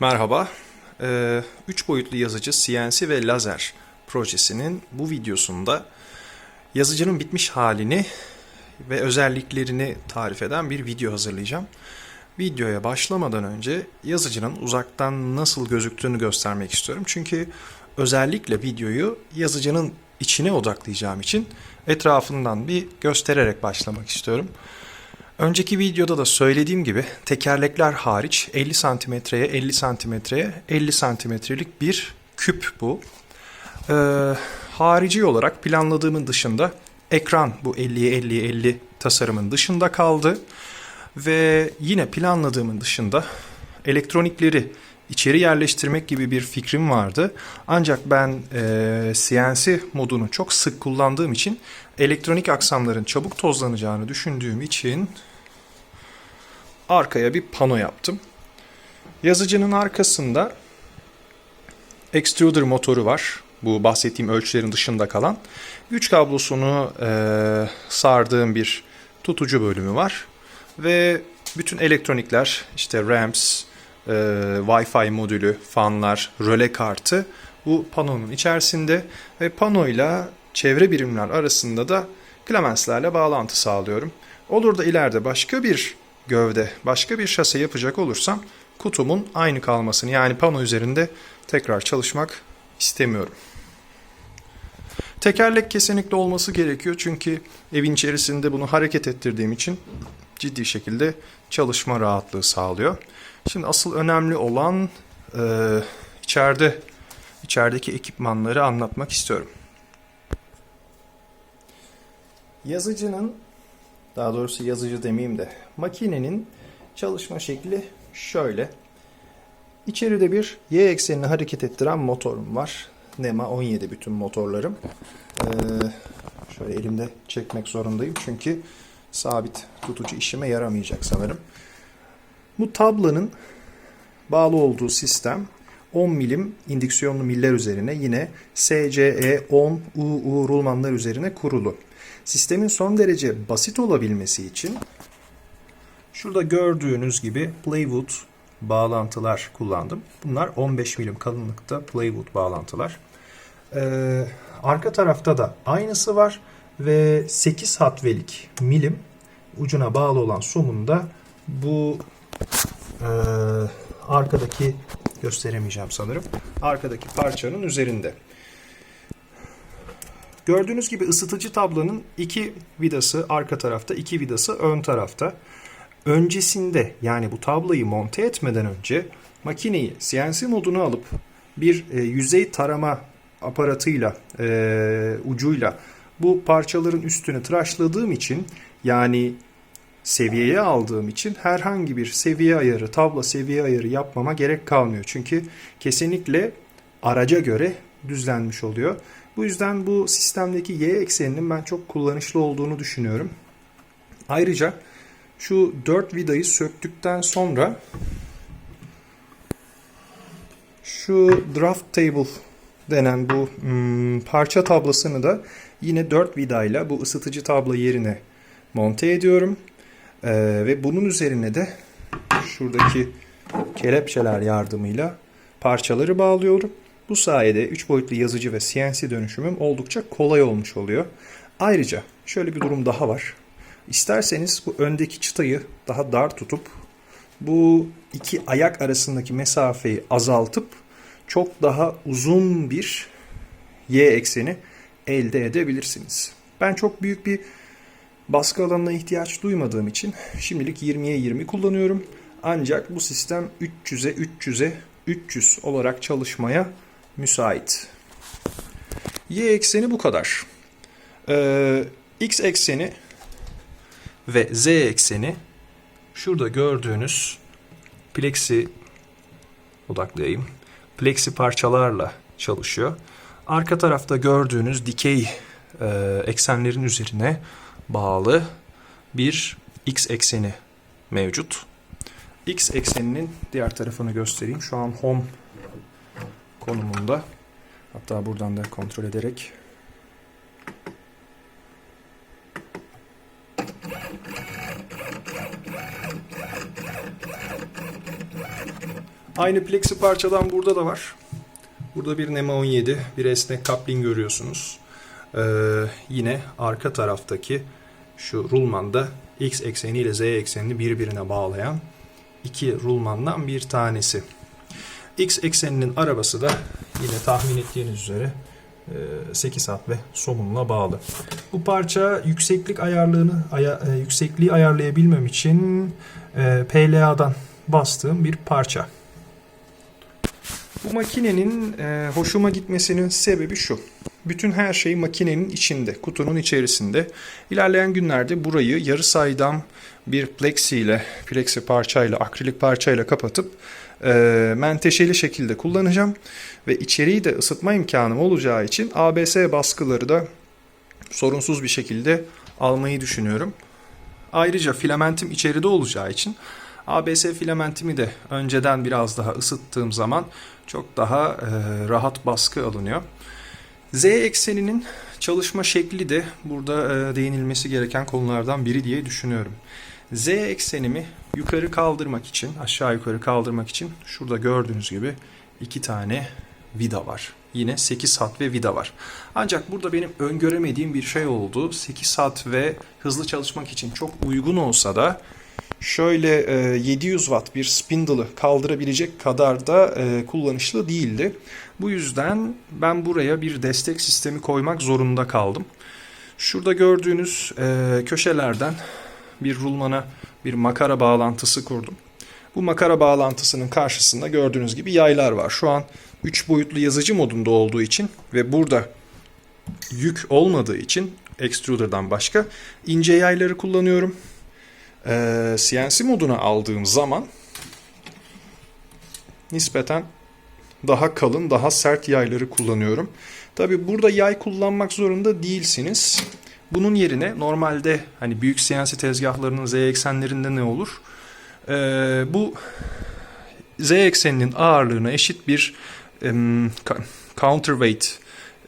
Merhaba. 3 boyutlu yazıcı CNC ve lazer projesinin bu videosunda yazıcının bitmiş halini ve özelliklerini tarif eden bir video hazırlayacağım. Videoya başlamadan önce yazıcının uzaktan nasıl gözüktüğünü göstermek istiyorum. Çünkü özellikle videoyu yazıcının içine odaklayacağım için etrafından bir göstererek başlamak istiyorum. Önceki videoda da söylediğim gibi tekerlekler hariç 50 santimetreye 50 santimetreye 50 santimetrelik bir küp bu. Ee, harici olarak planladığımın dışında ekran bu 50'ye 50'ye 50 tasarımın dışında kaldı. Ve yine planladığımın dışında elektronikleri içeri yerleştirmek gibi bir fikrim vardı. Ancak ben e, CNC modunu çok sık kullandığım için elektronik aksamların çabuk tozlanacağını düşündüğüm için arkaya bir pano yaptım. Yazıcının arkasında extruder motoru var. Bu bahsettiğim ölçülerin dışında kalan. Güç kablosunu e, sardığım bir tutucu bölümü var. Ve bütün elektronikler işte RAMs, e, Wi-Fi modülü, fanlar, röle kartı bu panonun içerisinde ve panoyla çevre birimler arasında da klemenslerle bağlantı sağlıyorum. Olur da ileride başka bir gövde, başka bir şase yapacak olursam kutumun aynı kalmasını yani pano üzerinde tekrar çalışmak istemiyorum. Tekerlek kesinlikle olması gerekiyor çünkü evin içerisinde bunu hareket ettirdiğim için ciddi şekilde çalışma rahatlığı sağlıyor. Şimdi asıl önemli olan e, içeride içerideki ekipmanları anlatmak istiyorum. Yazıcının daha doğrusu yazıcı demeyeyim de makinenin çalışma şekli şöyle. İçeride bir y eksenini hareket ettiren motorum var. NEMA 17 bütün motorlarım. Ee, şöyle elimde çekmek zorundayım çünkü sabit tutucu işime yaramayacak sanırım. Bu tablanın bağlı olduğu sistem 10 milim indüksiyonlu miller üzerine yine SCE 10 UU rulmanlar üzerine kurulu. Sistemin son derece basit olabilmesi için şurada gördüğünüz gibi plywood bağlantılar kullandım. Bunlar 15 milim kalınlıkta plywood bağlantılar. Ee, arka tarafta da aynısı var ve 8 hatvelik milim ucuna bağlı olan somunda bu e, arkadaki gösteremeyeceğim sanırım. Arkadaki parçanın üzerinde. Gördüğünüz gibi ısıtıcı tablanın iki vidası arka tarafta, iki vidası ön tarafta. Öncesinde yani bu tablayı monte etmeden önce makineyi CNC moduna alıp bir e, yüzey tarama aparatıyla, e, ucuyla bu parçaların üstünü tıraşladığım için yani seviyeye aldığım için herhangi bir seviye ayarı, tabla seviye ayarı yapmama gerek kalmıyor. Çünkü kesinlikle araca göre düzlenmiş oluyor. Bu yüzden bu sistemdeki y ekseninin ben çok kullanışlı olduğunu düşünüyorum. Ayrıca şu 4 vidayı söktükten sonra şu draft table denen bu hmm, parça tablasını da yine 4 vidayla bu ısıtıcı tabla yerine monte ediyorum. Ee, ve bunun üzerine de şuradaki kelepçeler yardımıyla parçaları bağlıyorum. Bu sayede 3 boyutlu yazıcı ve CNC dönüşümüm oldukça kolay olmuş oluyor. Ayrıca şöyle bir durum daha var. İsterseniz bu öndeki çıtayı daha dar tutup bu iki ayak arasındaki mesafeyi azaltıp çok daha uzun bir y ekseni elde edebilirsiniz. Ben çok büyük bir baskı alanına ihtiyaç duymadığım için şimdilik 20'ye 20 kullanıyorum. Ancak bu sistem 300'e 300'e 300 olarak çalışmaya müsait. Y ekseni bu kadar. Ee, X ekseni ve Z ekseni şurada gördüğünüz plexi odaklayayım. Plexi parçalarla çalışıyor. Arka tarafta gördüğünüz dikey e, eksenlerin üzerine bağlı bir x ekseni mevcut. X ekseninin diğer tarafını göstereyim. Şu an home konumunda. Hatta buradan da kontrol ederek Aynı plexi parçadan burada da var. Burada bir NEMA 17, bir esnek coupling görüyorsunuz. Ee, yine arka taraftaki şu rulmanda x ekseni ile z eksenini birbirine bağlayan iki rulmandan bir tanesi. X ekseninin arabası da yine tahmin ettiğiniz üzere e, 8 hat ve somunla bağlı. Bu parça yükseklik ayarlığını aya- e, yüksekliği ayarlayabilmem için e, PLA'dan bastığım bir parça. Bu makinenin e, hoşuma gitmesinin sebebi şu. Bütün her şey makinenin içinde, kutunun içerisinde. İlerleyen günlerde burayı yarı saydam bir plexi ile, plexi parçayla, akrilik parçayla kapatıp e, menteşeli şekilde kullanacağım. Ve içeriği de ısıtma imkanım olacağı için ABS baskıları da sorunsuz bir şekilde almayı düşünüyorum. Ayrıca filamentim içeride olacağı için ABS filamentimi de önceden biraz daha ısıttığım zaman çok daha e, rahat baskı alınıyor. Z ekseninin çalışma şekli de burada e, değinilmesi gereken konulardan biri diye düşünüyorum. Z eksenimi yukarı kaldırmak için, aşağı yukarı kaldırmak için şurada gördüğünüz gibi iki tane vida var. Yine 8 hat ve vida var. Ancak burada benim öngöremediğim bir şey oldu. 8 hat ve hızlı çalışmak için çok uygun olsa da şöyle e, 700 watt bir spindle'ı kaldırabilecek kadar da e, kullanışlı değildi. Bu yüzden ben buraya bir destek sistemi koymak zorunda kaldım. Şurada gördüğünüz e, köşelerden bir rulmana bir makara bağlantısı kurdum. Bu makara bağlantısının karşısında gördüğünüz gibi yaylar var. Şu an 3 boyutlu yazıcı modunda olduğu için ve burada yük olmadığı için extruder'dan başka ince yayları kullanıyorum. Ee, CNC moduna aldığım zaman nispeten daha kalın, daha sert yayları kullanıyorum. Tabi burada yay kullanmak zorunda değilsiniz. Bunun yerine normalde hani büyük CNC tezgahlarının Z eksenlerinde ne olur? Ee, bu Z ekseninin ağırlığına eşit bir ka- counterweight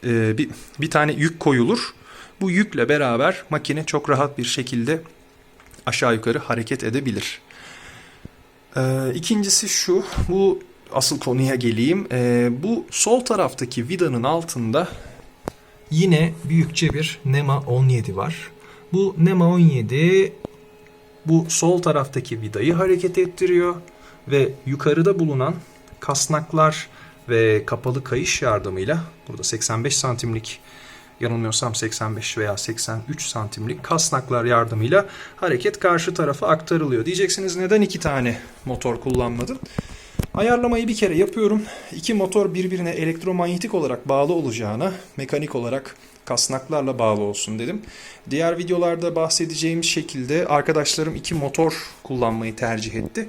e, bir, bir tane yük koyulur. Bu yükle beraber makine çok rahat bir şekilde aşağı yukarı hareket edebilir. Ee, ikincisi şu, bu asıl konuya geleyim. Ee, bu sol taraftaki vidanın altında yine büyükçe bir NEMA 17 var. Bu NEMA 17 bu sol taraftaki vidayı hareket ettiriyor ve yukarıda bulunan kasnaklar ve kapalı kayış yardımıyla burada 85 santimlik yanılmıyorsam 85 veya 83 santimlik kasnaklar yardımıyla hareket karşı tarafa aktarılıyor. Diyeceksiniz neden iki tane motor kullanmadın? Ayarlamayı bir kere yapıyorum. İki motor birbirine elektromanyetik olarak bağlı olacağına mekanik olarak kasnaklarla bağlı olsun dedim. Diğer videolarda bahsedeceğim şekilde arkadaşlarım iki motor kullanmayı tercih etti.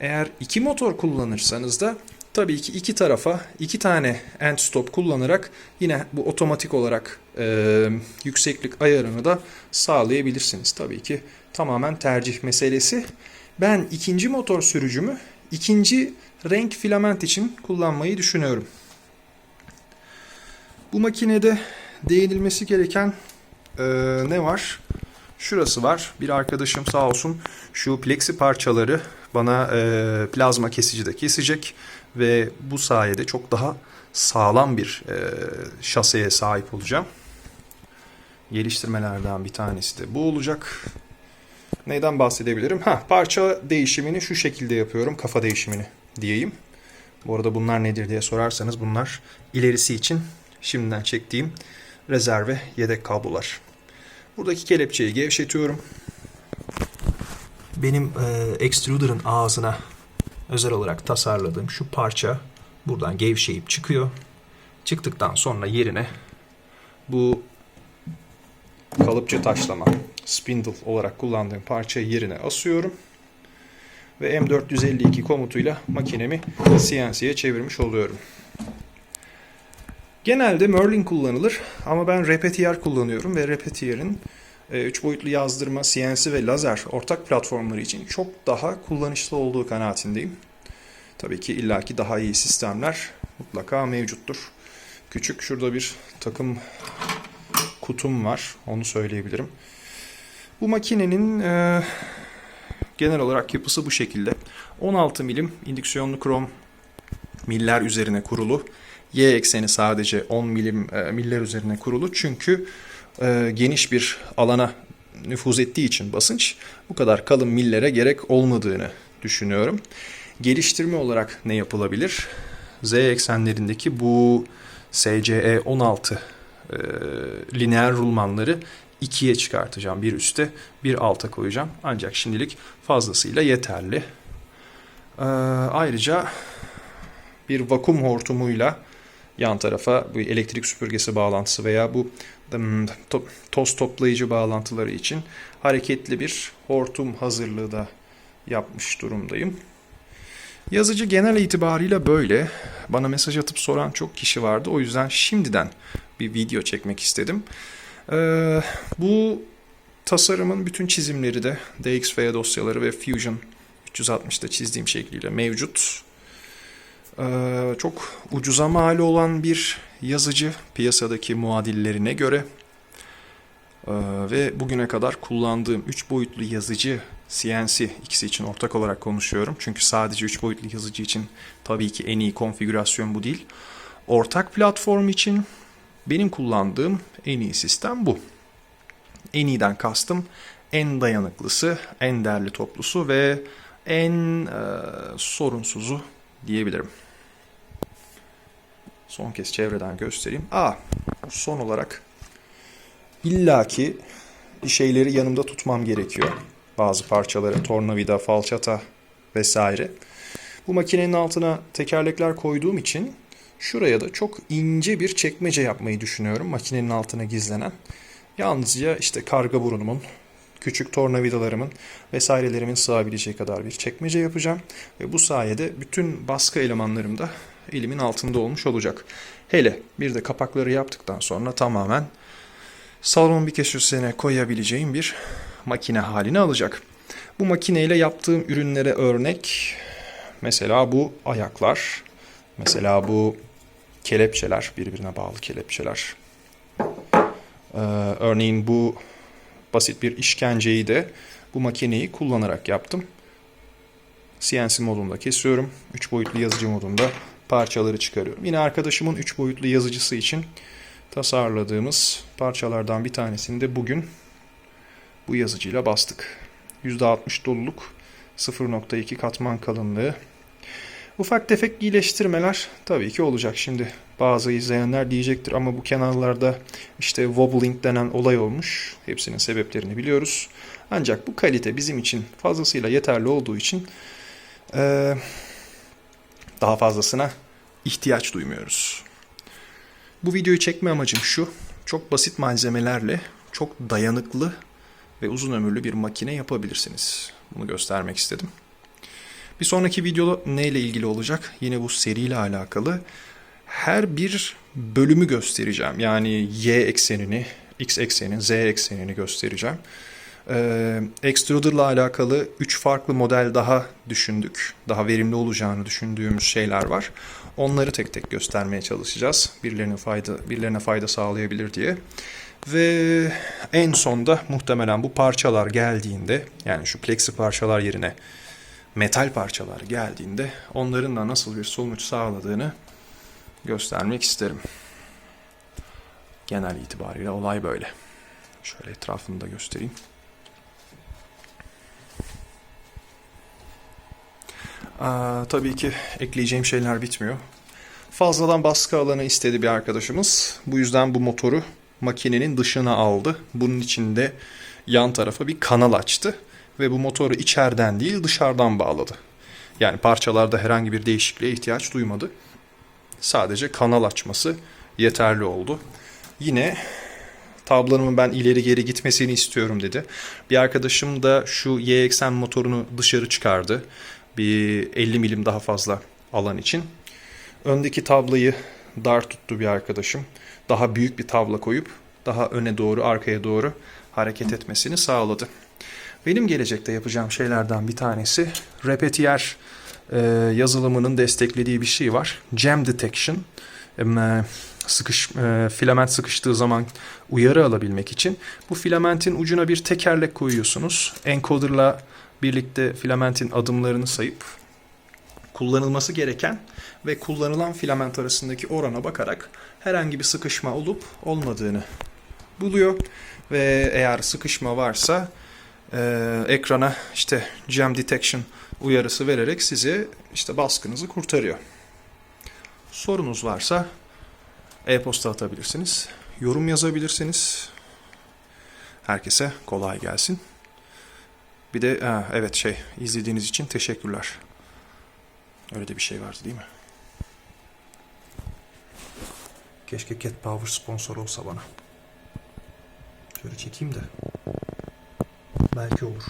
Eğer iki motor kullanırsanız da tabii ki iki tarafa iki tane end stop kullanarak yine bu otomatik olarak e, yükseklik ayarını da sağlayabilirsiniz. Tabii ki tamamen tercih meselesi. Ben ikinci motor sürücümü ikinci renk filament için kullanmayı düşünüyorum. Bu makinede değinilmesi gereken e, ne var? Şurası var. Bir arkadaşım sağ olsun şu plexi parçaları bana e, plazma kesicide kesecek ve bu sayede çok daha sağlam bir e, şaseye sahip olacağım. Geliştirmelerden bir tanesi de bu olacak. Neyden bahsedebilirim? Ha, parça değişimini şu şekilde yapıyorum. Kafa değişimini diyeyim. Bu arada bunlar nedir diye sorarsanız bunlar ilerisi için şimdiden çektiğim rezerve yedek kablolar. Buradaki kelepçeyi gevşetiyorum. Benim e, extruder'ın ağzına özel olarak tasarladığım şu parça buradan gevşeyip çıkıyor. Çıktıktan sonra yerine bu kalıpçı taşlama spindle olarak kullandığım parçayı yerine asıyorum. Ve M452 komutuyla makinemi CNC'ye çevirmiş oluyorum. Genelde Merlin kullanılır ama ben Repetier kullanıyorum ve Repetier'in 3 boyutlu yazdırma, CNC ve lazer ortak platformları için çok daha kullanışlı olduğu kanaatindeyim. Tabii ki illaki daha iyi sistemler mutlaka mevcuttur. Küçük şurada bir takım kutum var. Onu söyleyebilirim. Bu makinenin e, genel olarak yapısı bu şekilde. 16 milim indüksiyonlu krom miller üzerine kurulu. Y ekseni sadece 10 milim e, miller üzerine kurulu. Çünkü e, geniş bir alana nüfuz ettiği için basınç bu kadar kalın millere gerek olmadığını düşünüyorum. Geliştirme olarak ne yapılabilir? Z eksenlerindeki bu SCE 16 e, lineer rulmanları ikiye çıkartacağım. Bir üste bir alta koyacağım. Ancak şimdilik fazlasıyla yeterli. Ee, ayrıca bir vakum hortumuyla yan tarafa bu elektrik süpürgesi bağlantısı veya bu hmm, to- toz toplayıcı bağlantıları için hareketli bir hortum hazırlığı da yapmış durumdayım. Yazıcı genel itibariyle böyle. Bana mesaj atıp soran çok kişi vardı. O yüzden şimdiden bir video çekmek istedim. Ee, bu tasarımın bütün çizimleri de DXF dosyaları ve Fusion 360'da çizdiğim şekliyle mevcut. Ee, çok ucuza mal olan bir yazıcı piyasadaki muadillerine göre Ee, ve bugüne kadar kullandığım 3 boyutlu yazıcı CNC ikisi için ortak olarak konuşuyorum. Çünkü sadece 3 boyutlu yazıcı için tabii ki en iyi konfigürasyon bu değil. Ortak platform için benim kullandığım en iyi sistem bu. En iyiden kastım en dayanıklısı, en değerli toplusu ve en e, sorunsuzu diyebilirim. Son kez çevreden göstereyim. Aa, son olarak illaki bir şeyleri yanımda tutmam gerekiyor. Bazı parçaları, tornavida, falçata vesaire. Bu makinenin altına tekerlekler koyduğum için şuraya da çok ince bir çekmece yapmayı düşünüyorum makinenin altına gizlenen. Yalnızca işte karga burunumun, küçük tornavidalarımın vesairelerimin sığabileceği kadar bir çekmece yapacağım. Ve bu sayede bütün baskı elemanlarım da elimin altında olmuş olacak. Hele bir de kapakları yaptıktan sonra tamamen salon bir köşesine koyabileceğim bir makine haline alacak. Bu makineyle yaptığım ürünlere örnek mesela bu ayaklar, mesela bu kelepçeler, birbirine bağlı kelepçeler. Ee, örneğin bu basit bir işkenceyi de bu makineyi kullanarak yaptım. CNC modunda kesiyorum. 3 boyutlu yazıcı modunda parçaları çıkarıyorum. Yine arkadaşımın 3 boyutlu yazıcısı için tasarladığımız parçalardan bir tanesini de bugün bu yazıcıyla bastık. %60 doluluk, 0.2 katman kalınlığı. Ufak tefek iyileştirmeler tabii ki olacak. Şimdi bazı izleyenler diyecektir ama bu kenarlarda işte wobbling denen olay olmuş. Hepsinin sebeplerini biliyoruz. Ancak bu kalite bizim için fazlasıyla yeterli olduğu için eee, daha fazlasına ihtiyaç duymuyoruz. Bu videoyu çekme amacım şu. Çok basit malzemelerle çok dayanıklı ve uzun ömürlü bir makine yapabilirsiniz. Bunu göstermek istedim. Bir sonraki video neyle ilgili olacak? Yine bu seriyle alakalı. Her bir bölümü göstereceğim. Yani y eksenini, x eksenini, z eksenini göstereceğim. Ee, Extruder'la alakalı 3 farklı model daha düşündük. Daha verimli olacağını düşündüğümüz şeyler var. Onları tek tek göstermeye çalışacağız. Birilerine fayda birilerine fayda sağlayabilir diye. Ve en sonda muhtemelen bu parçalar geldiğinde yani şu plexi parçalar yerine metal parçalar geldiğinde onların da nasıl bir sonuç sağladığını göstermek isterim. Genel itibariyle olay böyle. Şöyle etrafını da göstereyim. Aa, tabii ki ekleyeceğim şeyler bitmiyor. Fazladan baskı alanı istedi bir arkadaşımız. Bu yüzden bu motoru makinenin dışına aldı. Bunun için de yan tarafa bir kanal açtı ve bu motoru içeriden değil dışarıdan bağladı. Yani parçalarda herhangi bir değişikliğe ihtiyaç duymadı. Sadece kanal açması yeterli oldu. Yine tablonumun ben ileri geri gitmesini istiyorum dedi. Bir arkadaşım da şu Y eksen motorunu dışarı çıkardı. Bir 50 milim daha fazla alan için. Öndeki tablayı dar tuttu bir arkadaşım. Daha büyük bir tabla koyup daha öne doğru arkaya doğru hareket etmesini sağladı. Benim gelecekte yapacağım şeylerden bir tanesi Repetier e, yazılımının desteklediği bir şey var. Jam Detection. E, sıkış, e, filament sıkıştığı zaman uyarı alabilmek için bu filamentin ucuna bir tekerlek koyuyorsunuz. Encoder'la birlikte filamentin adımlarını sayıp kullanılması gereken ve kullanılan filament arasındaki orana bakarak herhangi bir sıkışma olup olmadığını buluyor ve eğer sıkışma varsa e, ekrana işte jam detection uyarısı vererek sizi işte baskınızı kurtarıyor. Sorunuz varsa e-posta atabilirsiniz, yorum yazabilirsiniz. Herkese kolay gelsin. Bir de ha, evet şey izlediğiniz için teşekkürler. Öyle de bir şey vardı değil mi? Keşke Cat Power sponsor olsa bana. Şöyle çekeyim de. Belki olur.